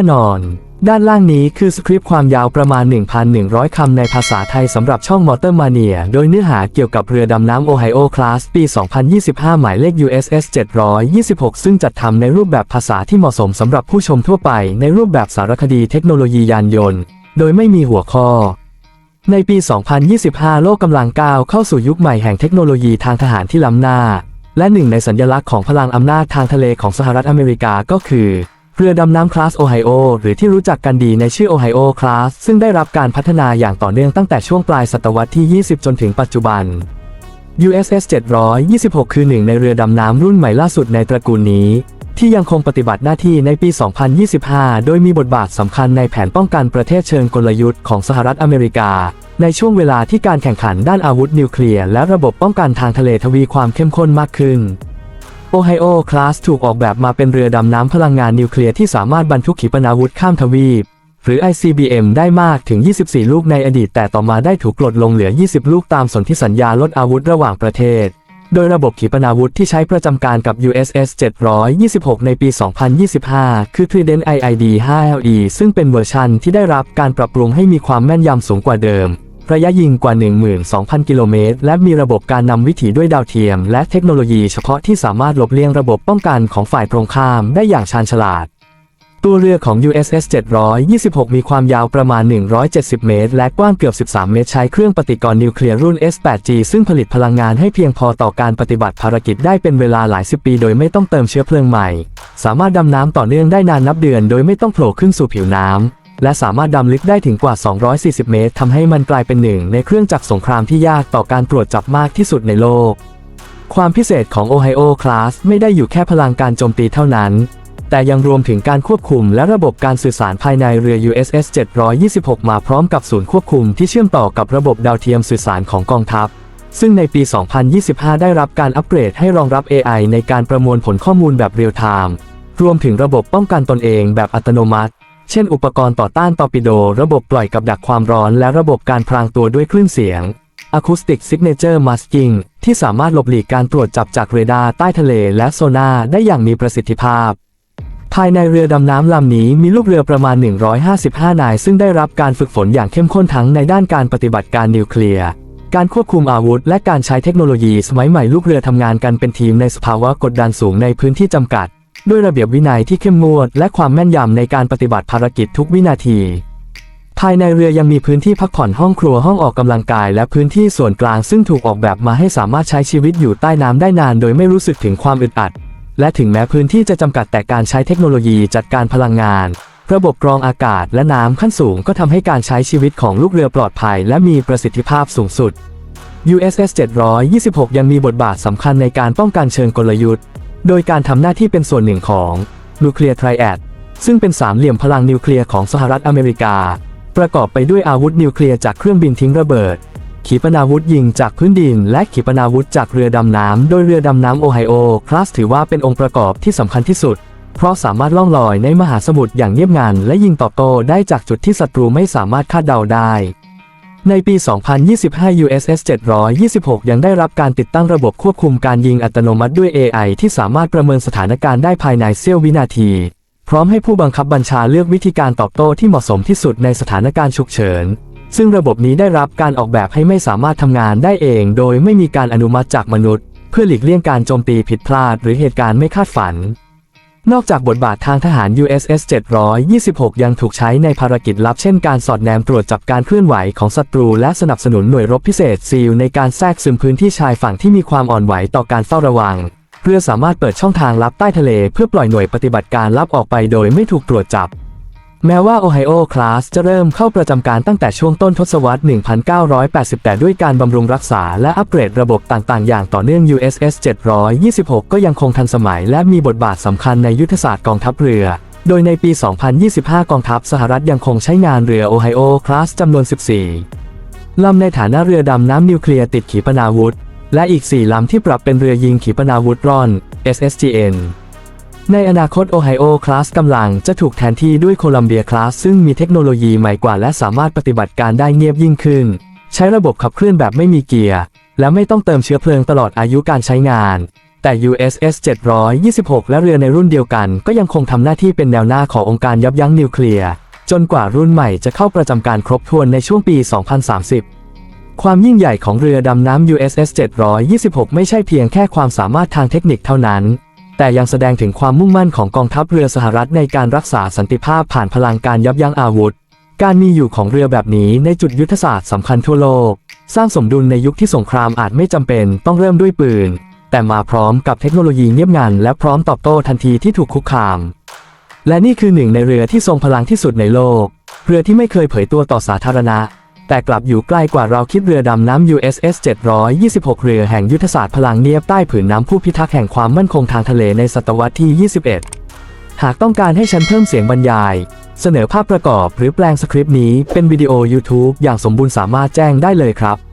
น่นอน ด้านล่างนี้คือสคริปต์ความยาวประมาณ 1,100 คำในภาษาไทยสำหรับช่องมอเตอร์มาเนีย โดยเนื้อหาเกี่ยวกับเรือดำน้ำโอไฮโอคลาสปี 2025 หมายเลข USS 726 ซึ่งจัดทำในรูปแบบภาษาที่เหมาะสมสำหรับผู้ชมทั่วไปในรูปแบบสารคดีเทคโนโลยียานยนต์ โดยไม่มีหัวข้อในปี 2025 โลกกำลังก้าวเข้าสู่ยุคใหม่แห่งเทคโนโลยีทางทหารที่ล้ำหน้า และหนึ่งในสัญลักษณ์ของพลังอำนาจทางทะเลของสหรัฐอเมริกาก็คือ เรือดำน้ำคลาสโอไฮโอหรือที่รู้จักกันดีในชื่อโอไฮโอคลาสซึ่งได้รับการพัฒนาอย่างต่อเนื่องตั้งแต่ช่วงปลายศตวรรษที่ 20 จนถึงปัจจุบัน USS 726 คือหนึ่งในเรือดำน้ำรุ่นใหม่ล่าสุดในตระกูลนี้ ที่ยังคงปฏิบัติหน้าที่ในปี 2025 โดยมีบทบาทสำคัญในแผนป้องกันประเทศเชิงกลยุทธ์ของสหรัฐอเมริกา ในช่วงเวลาที่การแข่งขันด้านอาวุธนิวเคลียร์และระบบป้องกันทางทะเลทวีความเข้มข้นมากขึ้น โอไฮโอคลาสถูกออกแบบมาเป็นเรือดำน้ำพลังงานนิวเคลียร์ที่สามารถบรรทุกขีปนาวุธข้ามทวีป หรือ ICBM ได้มากถึง 24 ลูกในอดีต แต่ต่อมาได้ถูกกลดลงเหลือ 20 ลูกตามสนธิสัญญาลดอาวุธระหว่างประเทศ โดยระบบขีปนาวุธที่ใช้ประจำการกับ USS 726 ในปี 2025 คือ Trident IID 5LE ซึ่งเป็นเวอร์ชันที่ได้รับการปรับปรุงให้มีความแม่นยำสูงกว่าเดิม ระยะยิงกว่า 12,000 กิโลเมตร และมีระบบการนำวิถีด้วยดาวเทียม และเทคโนโลยีเฉพาะที่สามารถหลบเลี่ยงระบบป้องกันของฝ่ายตรงข้ามได้อย่างชาญฉลาด ตัวเรือของ USS 726 มีความยาวประมาณ 170 เมตร และกว้างเกือบ 13 เมตร ใช้เครื่องปฏิกรณ์นิวเคลียร์รุ่น S8G ซึ่งผลิตพลังงานให้เพียงพอต่อการปฏิบัติภารกิจได้เป็นเวลาหลายสิบปีโดยไม่ต้องเติมเชื้อเพลิงใหม่ สามารถดำน้ำต่อเนื่องได้นานนับเดือน โดยไม่ต้องโผล่ขึ้นสู่ผิวน้ำ และสามารถดำลึกได้ถึงกว่า 240 เมตรทำให้มันกลายเป็นหนึ่งในเครื่องจักรสงครามที่ยากต่อการตรวจจับมากที่สุดในโลก ความพิเศษของ Ohio Class ไม่ได้อยู่แค่พลังการโจมตีเท่านั้น แต่ยังรวมถึงการควบคุมและระบบการสื่อสารภายในเรือ USS 726 มาพร้อมกับศูนย์ควบคุมที่เชื่อมต่อกับระบบดาวเทียมสื่อสารของกองทัพซึ่งในปี 2025 ได้รับการอัปเกรดให้รองรับ AI ในการประมวลผลข้อมูลแบบเรียลไทม์ รวมถึงระบบป้องกันตนเองแบบอัตโนมัติ เช่นอุปกรณ์ต่อต้านตอร์ปิโด ระบบปล่อยกับดักความร้อน และระบบการพรางตัวด้วยคลื่นเสียง Acoustic Signature Masking ที่สามารถหลบหลีกการตรวจจับจากเรดาร์ใต้ทะเลและโซนาได้อย่างมีประสิทธิภาพ ภายในเรือดำน้ำลำนี้มีลูกเรือประมาณ 155 นาย ซึ่งได้รับการฝึกฝนอย่างเข้มข้นทั้งในด้านการปฏิบัติการนิวเคลียร์การควบคุมอาวุธ และการใช้เทคโนโลยีสมัยใหม่ลูกเรือทำงานกันเป็นทีมในสภาวะกดดันสูงในพื้นที่จำกัด ด้วยระเบียบวินัยที่เข้มงวด และความแม่นยำในการปฏิบัติภารกิจทุกวินาที ภายในเรือยังมีพื้นที่พักผ่อนห้องครัวห้องออกกำลังกาย และพื้นที่ส่วนกลางซึ่งถูกออกแบบมาให้สามารถใช้ชีวิตอยู่ใต้น้ำได้นาน โดยไม่รู้สึกถึงความอึดอัด และถึงแม้พื้นที่จะจำกัดแต่การใช้เทคโนโลยีจัดการพลังงาน ระบบกรองอากาศและน้ำขั้นสูงก็ทำให้การใช้ชีวิตของลูกเรือปลอดภัย และมีประสิทธิภาพสูงสุด USS 726 ยังมีบทบาทสำคัญในการป้องกันเชิงกลยุทธ์ โดยการทำหน้าที่เป็นส่วนหนึ่งของ Nuclear Triad ซึ่งเป็นสามเหลี่ยมพลังนิวเคลียร์ของสหรัฐอเมริกา ประกอบไปด้วยอาวุธนิวเคลียร์จากเครื่องบินทิ้งระเบิด ขีปนาวุธยิงจากพื้นดิน และขีปนาวุธจากเรือดำน้ำโดยเรือดำน้ำโอไฮโอคลาสถือว่าเป็นองค์ประกอบที่สำคัญที่สุด เพราะสามารถล่องลอยในมหาสมุทรอย่างเงียบงันและยิงตอบโต้ได้จากจุดที่ศัตรูไม่สามารถคาดเดาได้ ในปี 2025 USS 726 ยังได้รับการติดตั้งระบบควบคุมการยิงอัตโนมัติด้วย AI ที่สามารถประเมินสถานการณ์ได้ภายในเสี้ยววินาที พร้อมให้ผู้บังคับบัญชาเลือกวิธีการตอบโต้ที่เหมาะสมที่สุดในสถานการณ์ฉุกเฉิน ซึ่งระบบนี้ได้รับการออกแบบให้ไม่สามารถทำงานได้เอง โดยไม่มีการอนุมัติจากมนุษย์ เพื่อหลีกเลี่ยงการโจมตีผิดพลาด หรือเหตุการณ์ไม่คาดฝัน นอกจากบทบาททางทหาร USS 726 ยังถูกใช้ในภารกิจลับเช่นการสอดแนมตรวจจับการเคลื่อนไหวของศัตรู และสนับสนุนหน่วยรบพิเศษซีลในการแทรกซึมพื้นที่ชายฝั่งที่มีความอ่อนไหวต่อการเฝ้าระวัง เพื่อสามารถเปิดช่องทางลับใต้ทะเล เพื่อปล่อยหน่วยปฏิบัติการลับออกไปโดยไม่ถูกตรวจจับ แม้ว่า Ohio Class จะเริ่มเข้าประจำการตั้งแต่ช่วงต้นทศวรรษ 1980แต่ด้วยการบำรุงรักษาและอัปเกรดระบบต่างๆ อย่างต่อเนื่อง USS 726 ก็ยังคงทันสมัยและมีบทบาทสำคัญในยุทธศาสตร์กองทัพเรือ โดยในปี 2025 กองทัพสหรัฐยังคงใช้งานเรือ Ohio Class จำนวน 14 ลำในฐานะเรือดำน้ำนิวเคลียร์ติดขีปนาวุธ และอีก 4 ลำที่ปรับเป็นเรือยิงขีปนาวุธร่อน SSGN ในอนาคต Ohio Class กำลังจะถูกแทนที่ด้วย Columbia Class ซึ่งมีเทคโนโลยีใหม่กว่าและสามารถปฏิบัติการได้เงียบยิ่งขึ้น ใช้ระบบขับเคลื่อนแบบไม่มีเกียร์ และไม่ต้องเติมเชื้อเพลิงตลอดอายุการใช้งาน แต่ USS 726 และเรือในรุ่นเดียวกัน ก็ยังคงทำหน้าที่เป็นแนวหน้าขององค์การยับยั้งนิวเคลียร์จนกว่ารุ่นใหม่จะเข้าประจำการครบถ้วนในช่วงปี 2030ความยิ่งใหญ่ของเรือดำน้ำ USS 726 ไม่ใช่เพียงแค่ความสามารถทางเทคนิคเท่านั้น แต่ยังแสดงถึงความมุ่งมั่นของกองทัพเรือสหรัฐในการรักษาสันติภาพผ่านพลังการยับยั้งอาวุธ การมีอยู่ของเรือแบบนี้ในจุดยุทธศาสตร์สำคัญทั่วโลก สร้างสมดุลในยุคที่สงครามอาจไม่จำเป็นต้องเริ่มด้วยปืน แต่มาพร้อมกับเทคโนโลยีเงียบงันและพร้อมตอบโต้ทันทีที่ถูกคุกคาม และนี่คือหนึ่งในเรือที่ทรงพลังที่สุดในโลก เรือที่ไม่เคยเผยตัวต่อสาธารณะ แต่กลับอยู่ใกล้กว่าเราคิดเรือดำน้ำ USS 726 เรือแห่งยุทธศาสตร์พลังเนียบใต้ผืนน้ำผู้พิทักษ์แห่งความมั่นคงทางทะเลในศตวรรษที่ 21 หากต้องการให้ฉันเพิ่มเสียงบรรยาย เสนอภาพประกอบหรือแปลงสคริปต์นี้เป็นวิดีโอ YouTube อย่างสมบูรณ์สามารถแจ้งได้เลยครับ